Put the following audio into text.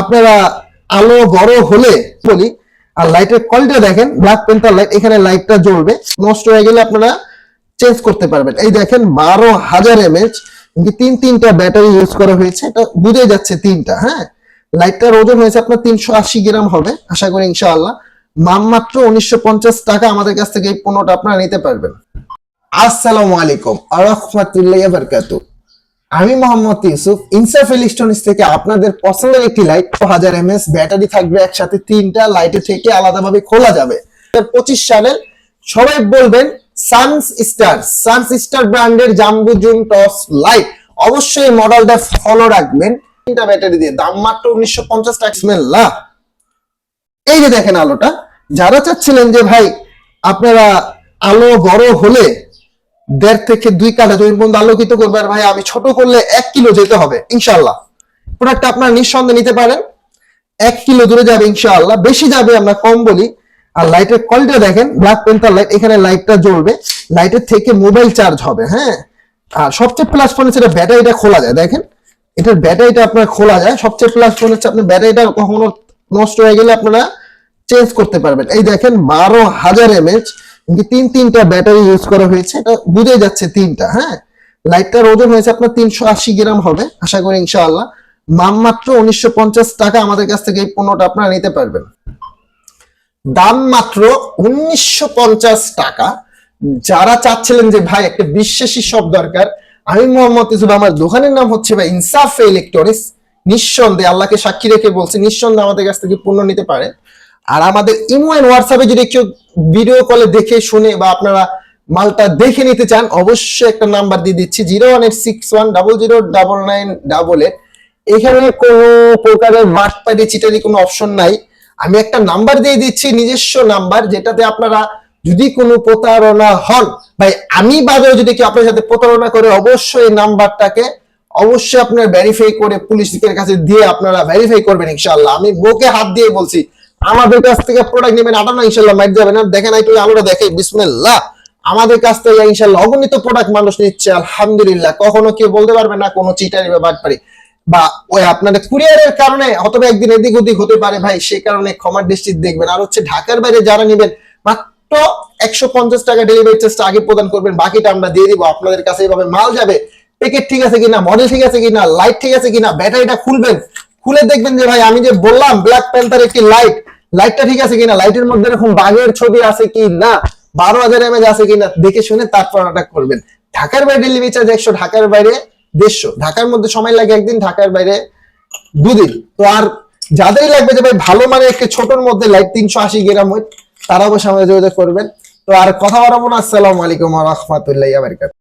আপনারা আলো বড় হলে বলি, আর লাইটের কোয়ালিটি দেখেন ব্ল্যাক পেন্টার লাইট এখানে লাইটটা জ্বলবে, নষ্ট হয়ে গেলে আপনারা চেঞ্জ করতে পারবেন। এই দেখেন বারো হাজার এমএচ তিন তিনটা ব্যাটারি ইউজ করা হয়েছে, এটা বুঝে যাচ্ছে তিনটা হ্যাঁ? লাইটটার ওজন হয়েছে আপনার তিনশো আশি গ্রাম হবে, আশা করি ইনশাআল্লাহ। মাত্র উনিশশো পঞ্চাশ টাকা আমাদের কাছ থেকে এই পণ্যটা আপনারা নিতে পারবেন। আসসালামু আলাইকুম, আরহামতুল্লাহ বারকাতু আমি মোহাম্মদ ইউসুফ ইনসাফ ইলেকট্রনিক্স থেকে আপনাদের পছন্দের একটি লাইট হাজার এমএস ব্যাটারি থাকবে একসাথে তিনটা লাইটের থেকে আলাদাভাবে খোলা যাবে। পঁচিশ সালের সবাই বলবেন সানস স্টার সানস স্টার ব্র্যান্ডের জাম্বু জুম টস লাইট অবশ্যই মডেলটা ফলো রাখবেন। তিনটা ব্যাটারি দিয়ে, দাম মাত্র উনিশশো পঞ্চাশ টাকা। এই যে দেখেন আলোটা, যারা চাচ্ছিলেন যে ভাই আপনারা আলো বড় হলে দেড় থেকে দুই কাঠা জমি পর্যন্ত আলোকিত করবে। আর ভাই, আমি ছোট করলে এক কিলো যেতে হবে ইনশাল্লাহ প্রোডাক্টটা আপনারা নিঃসন্দেহে নিতে পারেন। এক কিলো দূরে যাবে, ইনশাআল্লাহ। বেশি যাবে আমরা কম বলি। আর লাইটের কোয়ালিটি দেখেন ব্ল্যাক পেন্টার লাইট এখানে লাইটটা জ্বলবে। লাইটের থেকে মোবাইল চার্জ হবে হ্যাঁ? আর সবচেয়ে প্লাস পয়েন্ট হচ্ছে ব্যাটারিটা খোলা যায়, দেখেন। এটার ব্যাটারিটা আপনার খোলা যায়। সবচেয়ে প্লাস পয়েন্ট হচ্ছে আপনার ব্যাটারিটা কখনো নষ্ট হয়ে গেলে আপনারা চেঞ্জ করতে পারবেন। এই দেখেন, বারো হাজার এমএচ তিন, তিনটা ব্যাটারি ইউজ করা হয়েছে, এটা বুঝে যাচ্ছে তিনটা হ্যাঁ? লাইটটার ওজন হয়েছে আপনার তিনশো আশি গ্রাম হবে, আশা করি ইনশাআল্লাহ। মাম মাত্র উনিশশো পঞ্চাশ টাকা, আমাদের কাছ থেকে এই পণ্যটা আপনারা নিতে পারবেন। দাম মাত্র উনিশশো পঞ্চাশ টাকা। যারা চাচ্ছিলেন যে, ভাই, একটা বিশ্বাসী সব দরকার। আমি মোহাম্মদ ইসুফ আমার দোকানের নাম হচ্ছে ভাই ইনসাফ ইলেকট্রনিক্স। নিঃসন্দেহে আল্লাহকে সাক্ষী রেখে বলছি, নিঃসন্দেহে আমাদের কাছ থেকে পণ্য নিতে পারেন। আর আমাদের ইমো এন্ড হোয়াটসঅ্যাপে যদি কেউ ভিডিও কলে দেখে, শুনে বা আপনারা মালটা দেখে নিতে চান, অবশ্যই একটা নাম্বার দিয়ে দিচ্ছি zero one eight six one double zero double nine double eight এখানে কোনো প্রকারের বাটপাটি চিটারি কোনো অপশন নাই। আমি একটা নাম্বার দিয়ে দিচ্ছি, নিজস্ব নাম্বার যেটাতে আপনারা যদি কোনো প্রতারণা হন, ভাই, আমি বাদেও যদি কেউ আপনার সাথে প্রতারণা করে, অবশ্যই এই নাম্বারটাকে অবশ্যই আপনার ভেরিফাই করে পুলিশের কাছে দিয়ে আপনারা ভেরিফাই করবেন ইনশাআল্লাহ। আমি বুকে হাত দিয়ে বলছি আমাদের কাছ থেকে প্রোডাক্ট নেবেন আটানো ইনশাল্লাহ মাইট যাবে না। দেখেন একটু আলোটা দেখে, বিসমিল্লাহ। আমাদের কাছ থেকে, ইনশাল্লাহ, অগণিত প্রোডাক্ট মানুষ নিচ্ছে, আলহামদুলিল্লাহ। কখনো কেউ বলতে পারবে না, কোনো চিটারি বা বাটপারি বা ওই আপনাদের কুরিয়ারের কারণে, অথবা একদিন এদিক ওদিক হতে পারে ভাই, সেই কারণে ক্ষমার দৃষ্টিতে দেখবেন। আর হচ্ছে ঢাকার বাইরে যারা নেবেন, মাত্র একশো পঞ্চাশ টাকা ডেলিভারি চার্জটা আগে প্রদান করবেন। বাকিটা আমরা দিয়ে দিব, আপনাদের কাছে এইভাবে মাল যাবে। প্যাকেট ঠিক আছে কিনা মডেল ঠিক আছে কিনা লাইট ঠিক আছে কিনা ব্যাটারিটা খুলবেন। খুলে দেখবেন যে ভাই, আমি যে বললাম ব্ল্যাক প্যান্থার একটি লাইট লাইটটা ঠিক আছে কিনা? লাইটের মধ্যে এরকম বাঘের ছবি আছে কি না? বারো হাজার এমএজ আছে কিনা? দেখে শুনে তারপর অর্ডার করবেন। ঢাকার বাইরে ডেলিভারি চার্জ একশো, ঢাকার বাইরে দেড়শো। ঢাকার মধ্যে সময় লাগে একদিন, ঢাকার বাইরে দুদিন। তো আর যাদেরই লাগবে যে ভাই ভালো মানে একটি ছোটর মধ্যে লাইট তিনশো আশি গ্রাম হয় তারা অবশ্যই আমাদের যোগাযোগ করবেন। তো আর কথা বাড়াবো না। আসসালামু আলাইকুম রহমতুল্লাহ আবরকাত